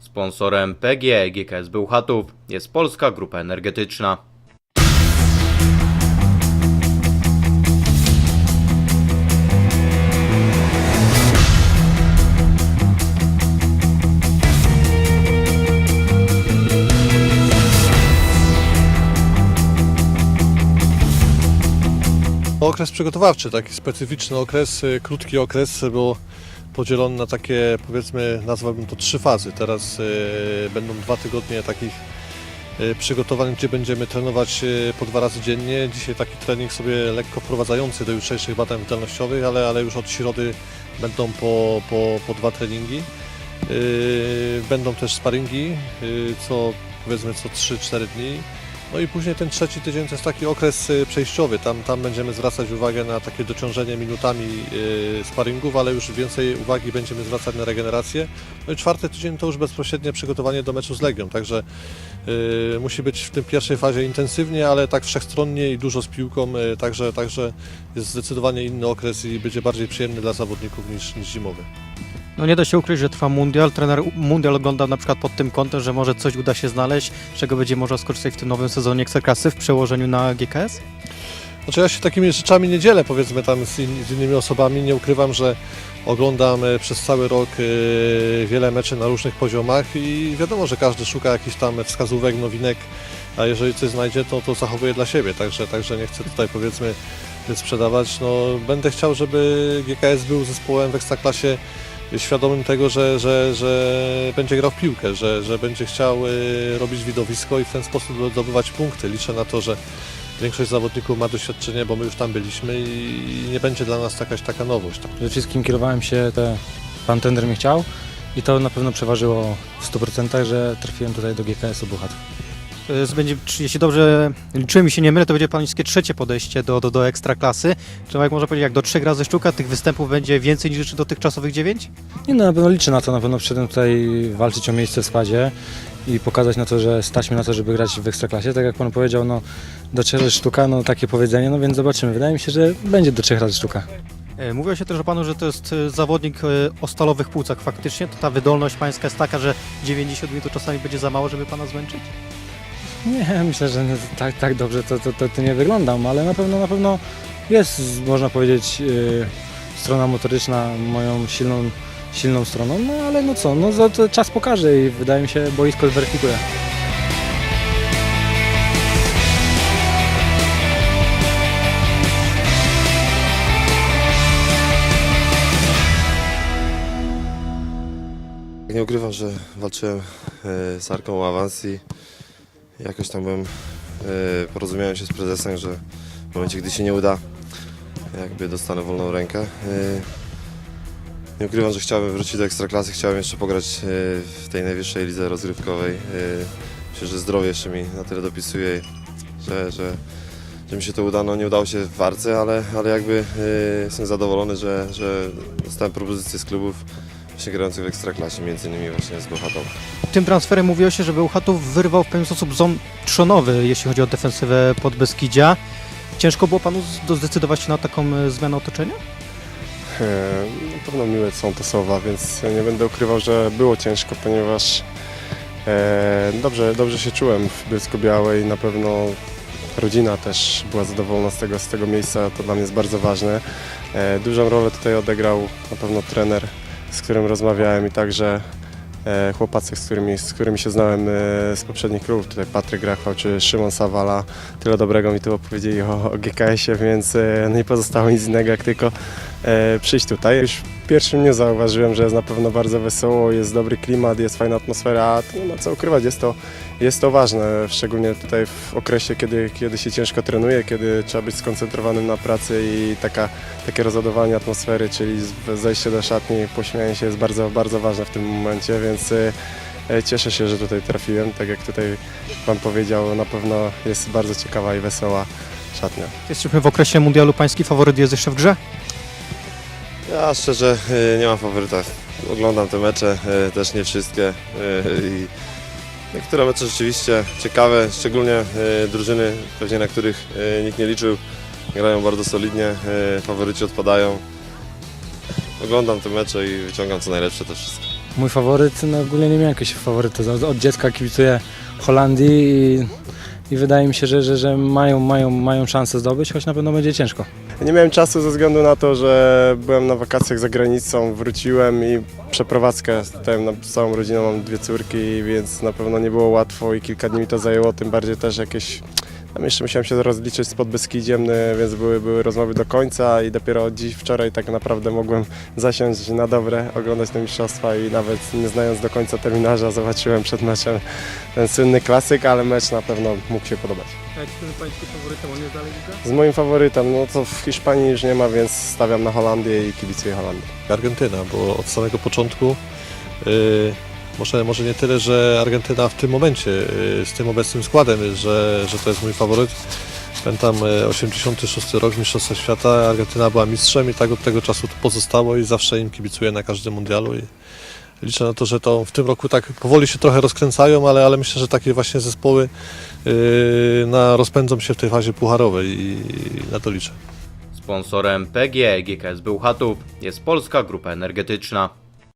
Sponsorem PGE GKS Bełchatów jest Polska Grupa Energetyczna. Okres przygotowawczy, taki specyficzny okres, y, krótki okres, bo podzielony na takie, powiedzmy, nazwałbym to trzy fazy. Teraz y, będą dwa tygodnie takich y, przygotowań, gdzie będziemy trenować y, po dwa razy dziennie. Dzisiaj taki trening sobie lekko wprowadzający do jutrzejszych badań wydolnościowych, ale, ale już od środy będą po, po, po dwa treningi. Będą też sparingi, co powiedzmy co 3-4 dni. No i później ten trzeci tydzień to jest taki okres y, przejściowy. Tam, tam będziemy zwracać uwagę na takie dociążenie minutami y, sparingów, ale już więcej uwagi będziemy zwracać na regenerację. No i czwarty tydzień to już bezpośrednie przygotowanie do meczu z Legią. Także y, musi być w tym pierwszej fazie intensywnie, ale tak wszechstronnie i dużo z piłką. Także, także jest zdecydowanie inny okres i będzie bardziej przyjemny dla zawodników niż, niż zimowy. No nie da się ukryć, że trwa mundial. Trener mundial ogląda na przykład pod tym kątem, że może coś uda się znaleźć, czego będzie można skorzystać w tym nowym sezonie Ekstraklasy w przełożeniu na GKS? Znaczy ja się takimi rzeczami nie dzielę, powiedzmy tam z, in, z innymi osobami. Nie ukrywam, że oglądam e, przez cały rok e, wiele meczy na różnych poziomach i wiadomo, że każdy szuka jakichś tam wskazówek, nowinek, a jeżeli coś znajdzie, to to zachowuje dla siebie, także, także nie chcę tutaj powiedzmy sprzedawać. No, będę chciał, żeby GKS był zespołem w Ekstraklasie świadomym tego, że, że, że będzie grał w piłkę, że, że będzie chciał e, robić widowisko i w ten sposób zdobywać punkty. Liczę na to, że Większość zawodników ma doświadczenie, bo my już tam byliśmy i nie będzie dla nas jakaś taka nowość. Przede wszystkim kierowałem się, te, pan trener mnie chciał i to na pewno przeważyło w 100%, że trafiłem tutaj do GKS-u. To jest, będzie, jeśli dobrze liczyłem i się nie mylę, to będzie pańskie trzecie podejście do, do, do Ekstraklasy. Czy jak można powiedzieć, jak do trzech razy sztuka, tych występów będzie więcej niż dotychczasowych dziewięć? Nie no, na pewno liczę na to, na pewno przyszedłem tutaj walczyć o miejsce w składzie i pokazać na to, że stać mi na to, żeby grać w Ekstraklasie. Tak jak pan powiedział, no do trzech razy sztuka, no takie powiedzenie, no więc zobaczymy. Wydaje mi się, że będzie do trzech razy sztuka. E, Mówiło się też o panu, że to jest e, zawodnik e, o stalowych płucach. Faktycznie to ta wydolność pańska jest taka, że 90 minut to czasami będzie za mało, żeby pana zmęczyć? Nie, myślę, że nie- tak, tak dobrze to, to, to, to nie wyglądam, ale na pewno na pewno jest, można powiedzieć, yy, strona motoryczna moją silną, silną stroną, no ale no co, no za to czas pokaże i wydaje mi się boisko zweryfikuje. Nie ukrywam, że walczyłem e, z Arką o awans i jakoś tam byłem, e, porozumiałem się z prezesem, że w momencie, gdy się nie uda, jakby dostanę wolną rękę. E, Nie ukrywam, że chciałbym wrócić do Ekstraklasy, chciałem jeszcze pograć e, w tej najwyższej lidze rozgrywkowej. Myślę, że zdrowie jeszcze mi na tyle dopisuje, że, że, że mi się to uda. No nie udało się w Warce, ale, ale jakby jestem zadowolony, że, że dostałem propozycję z klubów właśnie grających w Ekstraklasie, między innymi właśnie z Bełchatą. Tym transferem mówiło się, że Bełchatów wyrwał w pewien sposób ząb trzonowy, jeśli chodzi o defensywę Podbeskidzia. Ciężko było panu zdecydować się na taką e, zmianę otoczenia? E, Na pewno miłe są te słowa, więc nie będę ukrywał, że było ciężko, ponieważ e, dobrze, dobrze się czułem w Bielsko-Białej. Na pewno rodzina też była zadowolona z tego, z tego miejsca, to dla mnie jest bardzo ważne. E, dużą rolę tutaj odegrał na pewno trener, z którym rozmawiałem i także e, chłopacy, z którymi, z którymi się znałem e, z poprzednich klubów, tutaj Patryk Grachwał czy Szymon Sawala. Tyle dobrego mi tu opowiedzieli o, o GKS-ie, więc nie pozostało nic innego jak tylko e, przyjść tutaj. Już pierwszym dniu zauważyłem, że jest na pewno bardzo wesoło, jest dobry klimat, jest fajna atmosfera, a tu nie ma co ukrywać, jest to, jest to ważne, szczególnie tutaj w okresie, kiedy, kiedy się ciężko trenuje, kiedy trzeba być skoncentrowanym na pracy i taka, takie rozładowanie atmosfery, czyli zejście do szatni, pośmianie się jest bardzo, bardzo ważne w tym momencie, więc e, e, cieszę się, że tutaj trafiłem, tak jak tutaj Pan powiedział, na pewno jest bardzo ciekawa i wesoła szatnia. Jesteśmy w okresie mundialu, pański faworyt jest jeszcze w grze? Ja szczerze e, nie mam faworyta. Oglądam te mecze, e, też nie wszystkie. e, I niektóre mecze rzeczywiście ciekawe, szczególnie drużyny, pewnie na których nikt nie liczył, grają bardzo solidnie, faworyci odpadają. Oglądam te mecze i wyciągam co najlepsze to wszystko. Mój faworyt, no ogólnie nie miałem jakiegoś faworytu. Od, od dziecka kibicuję Holandii i, i wydaje mi się, że, że, że mają, mają, mają szansę zdobyć, choć na pewno będzie ciężko. Nie miałem czasu ze względu na to, że byłem na wakacjach za granicą, wróciłem i przeprowadzkę tutaj na z całą rodziną, mam dwie córki, więc na pewno nie było łatwo i kilka dni mi to zajęło, tym bardziej też jakieś tam jeszcze musiałem się rozliczyć z Podbeskidziem, więc były, były rozmowy do końca i dopiero dziś, wczoraj tak naprawdę mogłem zasiąść na dobre, oglądać te mistrzostwa i nawet nie znając do końca terminarza zobaczyłem przed meczem ten słynny klasyk, ale mecz na pewno mógł się podobać. A jaki jest pański faworytem, on jest dalej liga? Z moim faworytem, no to w Hiszpanii już nie ma, więc stawiam na Holandię i kibicuję Holandii. Argentyna, bo od samego początku y, może, może nie tyle, że Argentyna w tym momencie y, z tym obecnym składem, że, że to jest mój faworyt. Pamiętam y, 86 rok Mistrzostwa Świata, Argentyna była mistrzem i tak od tego czasu to pozostało i zawsze im kibicuję na każdym mundialu i liczę na to, że to w tym roku tak powoli się trochę rozkręcają, ale, ale myślę, że takie właśnie zespoły y, na, rozpędzą się w tej fazie pucharowej i, i na to liczę. Sponsorem PGE GKS Bełchatów jest Polska Grupa Energetyczna.